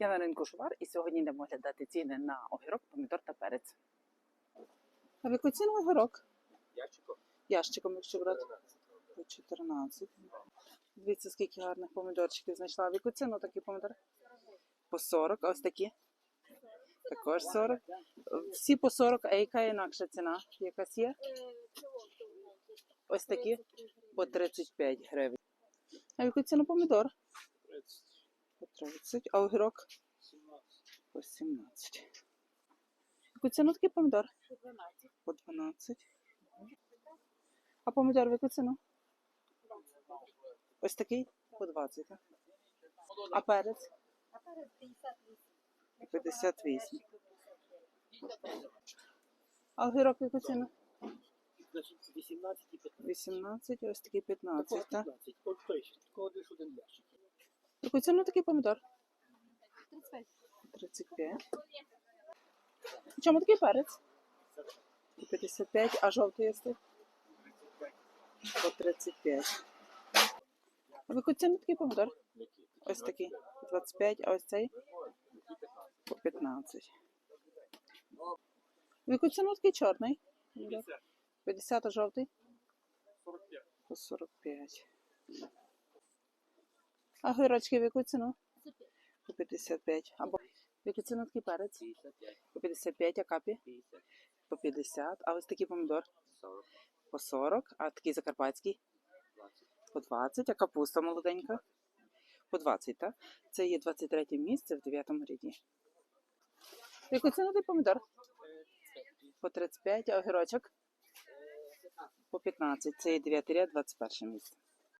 Я на ринку Шувар і сьогодні йдемо оглядати ціни на огірок, помідор та перець. А в яку ціну огірок? Ящиком Ящиком, якщо брати. 13. По 14. Дивіться, скільки гарних помідорчиків знайшла. В яку ціну такі помідори? По 40. А ось такі? Також 40. Всі по 40, а яка інакша ціна? Якась є? Ось такі по 35 гривень. А в яку ціну помідор? 30. По 30. А огірок? 17. По 17. Яку ціну такий помідор? 12. По 12. А помідор в яку ціну? Ось такий? По 20. так? А перець? А перед 58. 58. А огірок в яку ціну? Значить, 18 і 15. 18, ось такий 15, так? 15. От той один ящик. Яку ціну такий помідор? 35. 35. В чому такий перець? По 55, а жовтий єсти? По 35. А в яку ціну такий помідор? Ось такий. 25, а ось цей? По 15. В яку ціну такий чорний? 50, а жовтий? 45. По 45. А гирочки в яку ціну? По 55. Або в яку ціну такий перець? 55. По 55, а капі? 50. По 50. А ось такий помідор? 40. По 40. А такий закарпатський? 20. По 20. А капуста молоденька? По 20, так? Це є 23 місце в 9 ряді. В яку ціну той помідор? По 35, а огірочок? По 15. Це є 9 ряд, 21 місце.